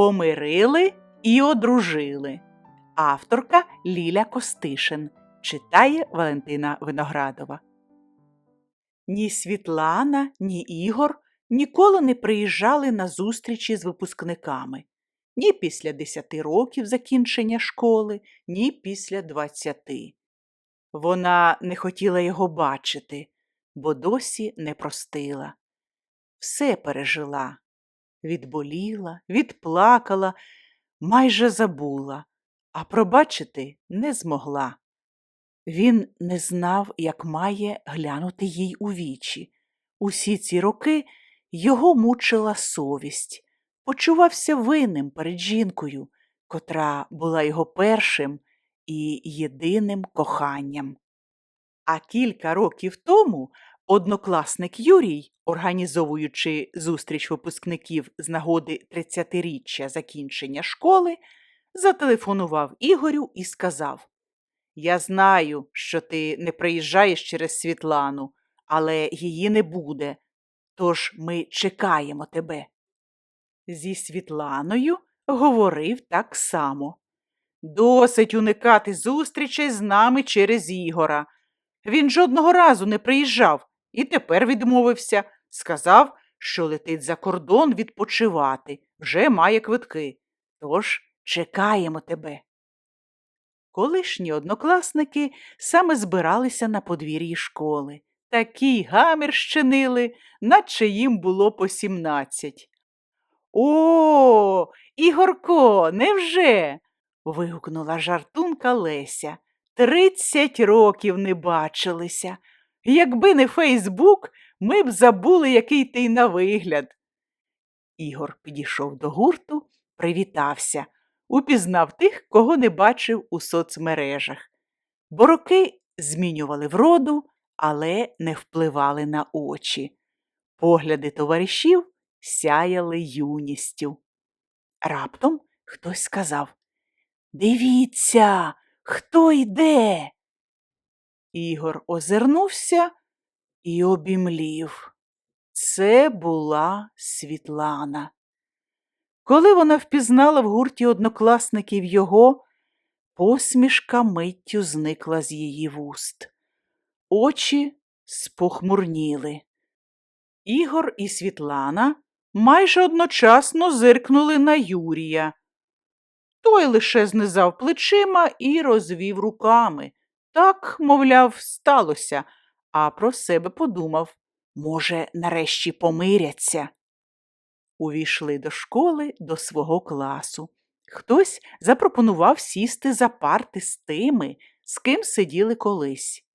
Помирили і одружили. Авторка Ліля Костишин читає Валентина Виноградова. Ні Світлана, ні Ігор ніколи не приїжджали на зустрічі з випускниками ні після 10 років закінчення школи, ні після 20. Вона не хотіла його бачити, бо досі не простила. Все пережила, відболіла, відплакала, майже забула, а пробачити не змогла. Він не знав, як має глянути їй у вічі. Усі ці роки його мучила совість, почувався винним перед жінкою, котра була його першим і єдиним коханням. А кілька років тому однокласник Юрій, організовуючи зустріч випускників з нагоди 30-річчя закінчення школи, зателефонував Ігорю і сказав Я знаю, що ти не приїжджаєш через Світлану, але її не буде, тож ми чекаємо тебе. Зі Світланою говорив так само. Досить уникати зустрічей з нами через Ігора. Він жодного разу не приїжджав і тепер відмовився. Сказав, що летить за кордон відпочивати, вже має квитки. Тож чекаємо тебе. Колишні однокласники саме збиралися на подвір'ї школи. Такий гамір щинили, наче їм було по сімнадцять. О, Ігорко, невже? вигукнула жартунка Леся. Тридцять років не бачилися. Якби не Фейсбук, ми б забули, який ти на вигляд. Ігор підійшов до гурту, привітався, упізнав тих, кого не бачив у соцмережах. Бороки змінювали вроду, але не впливали на очі. Погляди товаришів сяяли юністю. Раптом хтось сказав Дивіться, хто йде. Ігор озирнувся і обімлів. Це була Світлана. Коли вона впізнала в гурті однокласників його, посмішка миттю зникла з її вуст. Очі спохмурніли. Ігор і Світлана майже одночасно зиркнули на Юрія. Той лише знизав плечима і розвів руками. Так, мовляв, сталося, а про себе подумав може, нарешті помиряться. Увійшли до школи до свого класу. Хтось запропонував сісти за парти з тими, з ким сиділи колись.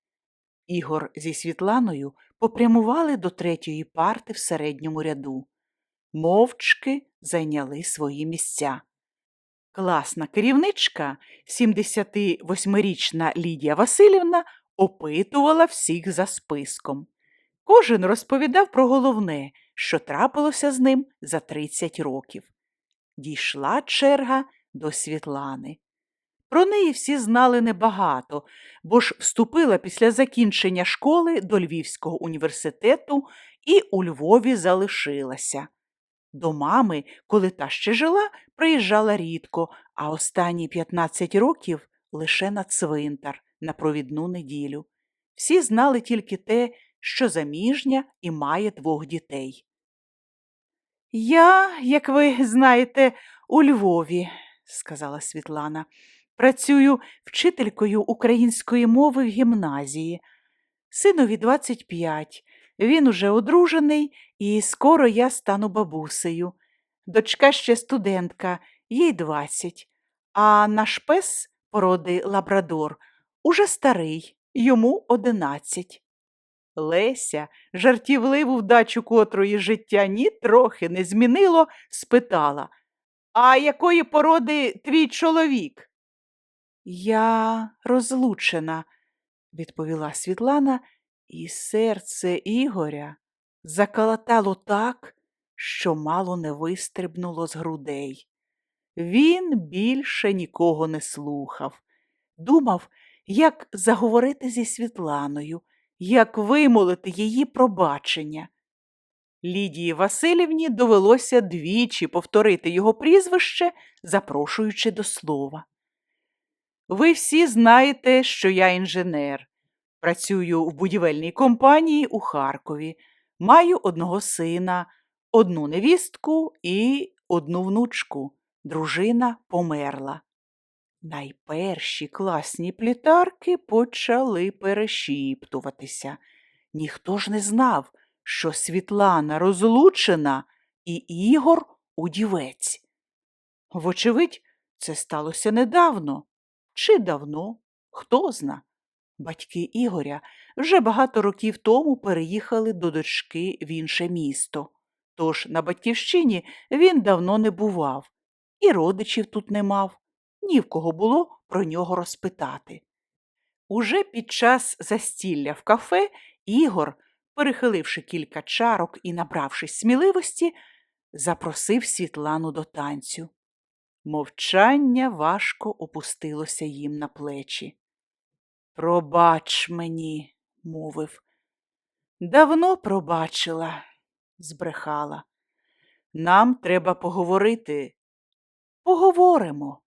Ігор зі Світланою попрямували до третьої парти в середньому ряду. Мовчки зайняли свої місця. Класна керівничка, 78-річна Лідія Васильівна, опитувала всіх за списком. Кожен розповідав про головне, що трапилося з ним за 30 років. Дійшла черга до Світлани. Про неї всі знали небагато, бо ж вступила після закінчення школи до Львівського університету і у Львові залишилася. До мами, коли та ще жила, приїжджала рідко, а останні 15 років лише на цвинтар, на провідну неділю. Всі знали тільки те, що заміжня і має двох дітей. Я, як ви знаєте, у Львові, сказала Світлана, працюю вчителькою української мови в гімназії. Синові 25, він уже одружений, і скоро я стану бабусею. Дочка ще студентка, їй 20, а наш пес породи Лабрадор уже старий, йому 11. Леся, жартівливу вдачу котрої життя нітрохи не змінило, спитала А якої породи твій чоловік? Я розлучена, відповіла Світлана, і серце Ігоря заколотало так, що мало не вистрибнуло з грудей. Він більше нікого не слухав, думав, як заговорити зі Світланою, як вимолити її пробачення. Лідії Васильівні довелося двічі повторити його прізвище, запрошуючи до слова. Ви всі знаєте, що я інженер. Працюю в будівельній компанії у Харкові. Маю одного сина, одну невістку і одну внучку. Дружина померла. Найперші класні плітарки почали перешіптуватися. Ніхто ж не знав, що Світлана розлучена і Ігор удівець. Вочевидь, це сталося недавно. Чи давно, хто зна. Батьки Ігоря вже багато років тому переїхали до дочки в інше місто. Тож на батьківщині він давно не бував, і родичів тут не мав, ні в кого було про нього розпитати. Уже під час застілля в кафе Ігор, перехиливши кілька чарок і набравшись сміливості, запросив Світлану до танцю. Мовчання важко опустилося їм на плечі. Пробач мені, мовив. Давно пробачила, збрехала. Нам треба поговорити. Поговоримо.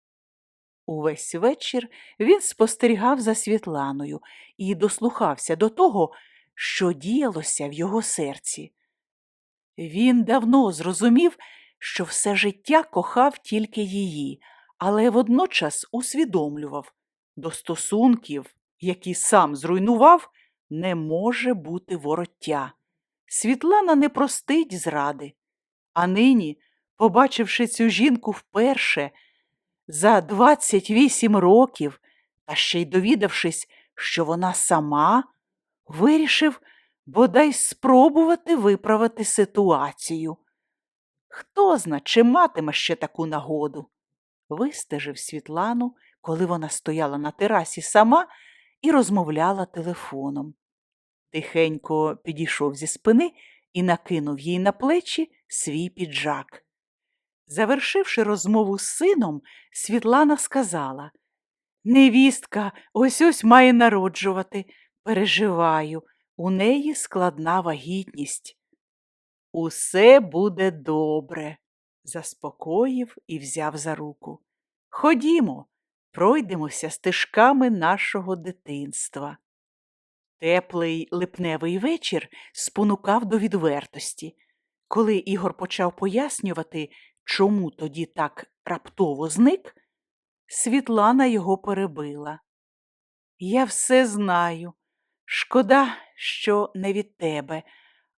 Увесь вечір він спостерігав за Світланою і дослухався до того, що діялося в його серці. Він давно зрозумів, що все життя кохав тільки її, але водночас усвідомлював до стосунків, які сам зруйнував, не може бути вороття. Світлана не простить зради. А нині, побачивши цю жінку вперше, за 28 років, та ще й довідавшись, що вона сама, вирішив бодай спробувати виправити ситуацію. Хто зна, чи матиме ще таку нагоду? Вистежив Світлану, коли вона стояла на терасі сама і розмовляла телефоном. Тихенько підійшов зі спини і накинув їй на плечі свій піджак. Завершивши розмову з сином, Світлана сказала Невістка ось ось має народжувати. Переживаю, у неї складна вагітність. Усе буде добре, заспокоїв і взяв за руку. Ходімо, пройдемося стежками нашого дитинства. Теплий липневий вечір спонукав до відвертості. Коли Ігор почав пояснювати, чому тоді так раптово зник, Світлана його перебила. Я все знаю. Шкода, що не від тебе,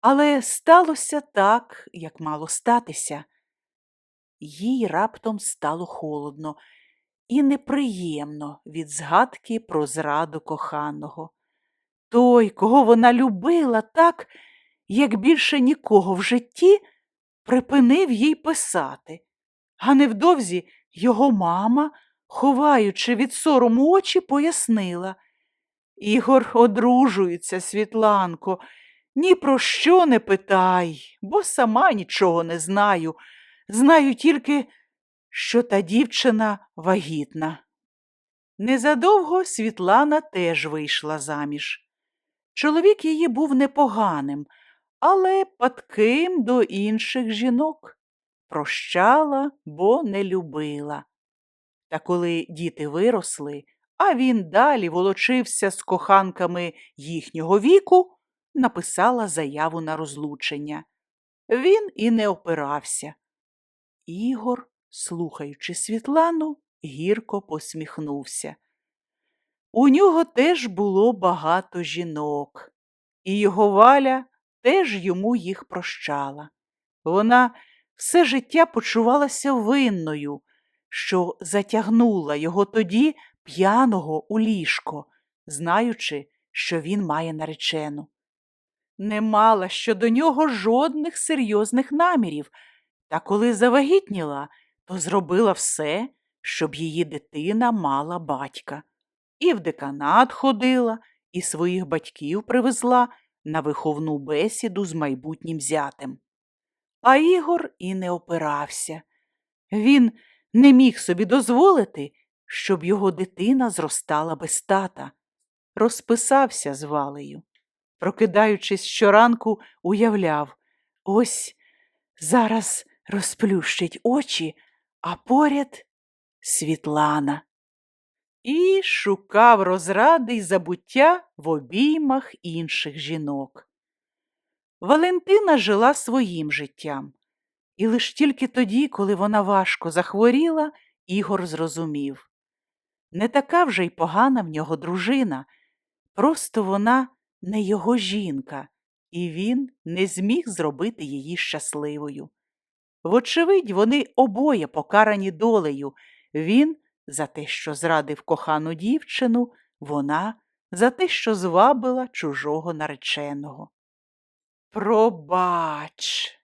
але сталося так, як мало статися. Їй раптом стало холодно і неприємно від згадки про зраду коханого. Той, кого вона любила так, як більше нікого в житті, припинив їй писати, а невдовзі його мама, ховаючи від сорому очі, пояснила Ігор одружується, Світланко, ні про що не питай, бо сама нічого не знаю. Знаю тільки, що та дівчина вагітна. Незадовго Світлана теж вийшла заміж. Чоловік її був непоганим, але падким до інших жінок. Прощала, бо не любила. Та коли діти виросли, а він далі волочився з коханками їхнього віку, написала заяву на розлучення. Він і не опирався. Ігор, слухаючи Світлану, гірко посміхнувся. У нього теж було багато жінок, і його валя теж йому їх прощала. Вона все життя почувалася винною, що затягнула його тоді п'яного у ліжко, знаючи, що він має наречену. Не мала щодо нього жодних серйозних намірів, та коли завагітніла, то зробила все, щоб її дитина мала батька. І в деканат ходила, і своїх батьків привезла на виховну бесіду з майбутнім зятем. А Ігор і не опирався. Він не міг собі дозволити, щоб його дитина зростала без тата. Розписався з валею. Прокидаючись щоранку, уявляв ось зараз розплющить очі, а поряд Світлана. І шукав розради й забуття в обіймах інших жінок. Валентина жила своїм життям, і лиш тільки тоді, коли вона важко захворіла, Ігор зрозумів. Не така вже й погана в нього дружина, просто вона не його жінка, і він не зміг зробити її щасливою. Вочевидь, вони обоє покарані долею, він за те, що зрадив кохану дівчину, вона за те, що звабила чужого нареченого. Пробач,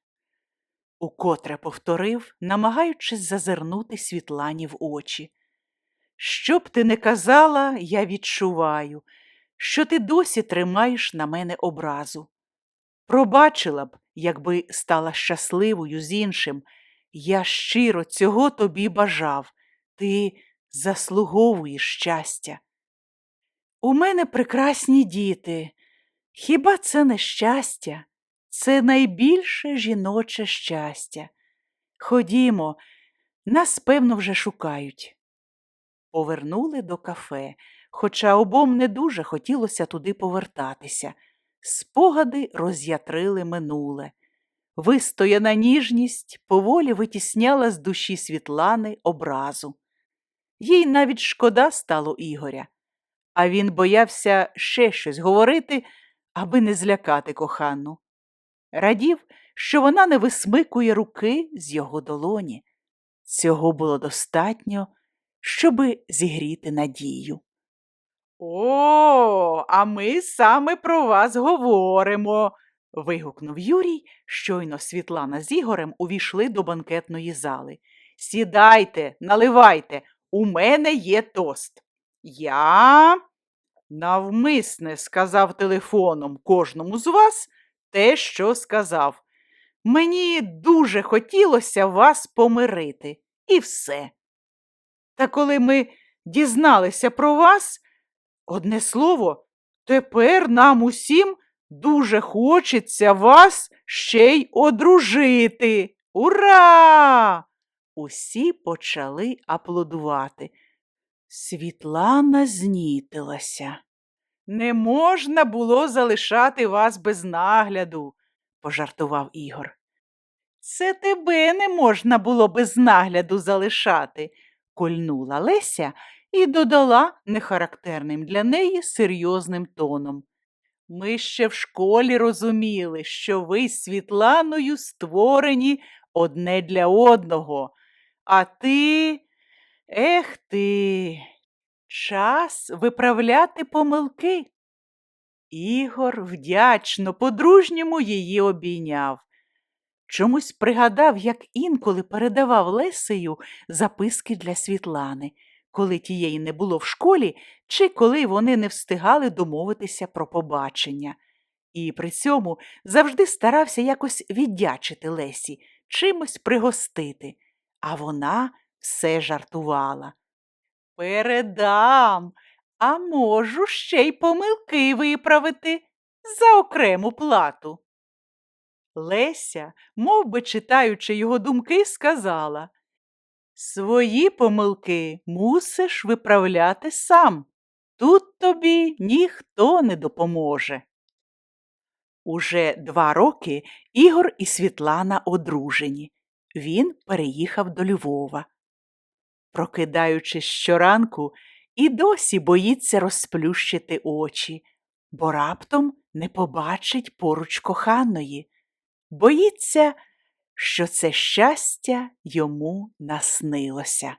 укотре повторив, намагаючись зазирнути Світлані в очі. Що б ти не казала, я відчуваю, що ти досі тримаєш на мене образу. Пробачила б, якби стала щасливою з іншим. Я щиро цього тобі бажав. Ти заслуговуєш щастя. У мене прекрасні діти. Хіба це не щастя? Це найбільше жіноче щастя. Ходімо, нас, певно, вже шукають. Повернули до кафе, хоча обом не дуже хотілося туди повертатися. Спогади роз'ятрили минуле. Вистояна ніжність поволі витісняла з душі Світлани образу. Їй навіть шкода стало Ігоря, а він боявся ще щось говорити, аби не злякати кохану. Радів, що вона не висмикує руки з його долоні. Цього було достатньо, щоби зігріти надію. О, а ми саме про вас говоримо. вигукнув Юрій, щойно Світлана з Ігорем увійшли до банкетної зали. Сідайте, наливайте, у мене є тост. Я навмисне сказав телефоном кожному з вас те, що сказав. Мені дуже хотілося вас помирити, і все. Та коли ми дізналися про вас, одне слово, тепер нам усім дуже хочеться вас ще й одружити. Ура! Усі почали аплодувати. Світлана знітилася. Не можна було залишати вас без нагляду, пожартував Ігор. Це тебе не можна було без нагляду залишати, кольнула Леся і додала нехарактерним для неї серйозним тоном. Ми ще в школі розуміли, що ви з Світланою створені одне для одного, а ти, ех ти, час виправляти помилки. Ігор вдячно, по-дружньому її обійняв. Чомусь пригадав, як інколи передавав Лесею записки для Світлани, коли тієї не було в школі, чи коли вони не встигали домовитися про побачення. І при цьому завжди старався якось віддячити Лесі, чимось пригостити, а вона все жартувала. Передам, а можу ще й помилки виправити за окрему плату. Леся, мов би читаючи його думки, сказала Свої помилки мусиш виправляти сам. Тут тобі ніхто не допоможе. Уже два роки Ігор і Світлана одружені. Він переїхав до Львова. Прокидаючись щоранку, і досі боїться розплющити очі, бо раптом не побачить поруч коханої, боїться, що це щастя йому наснилося.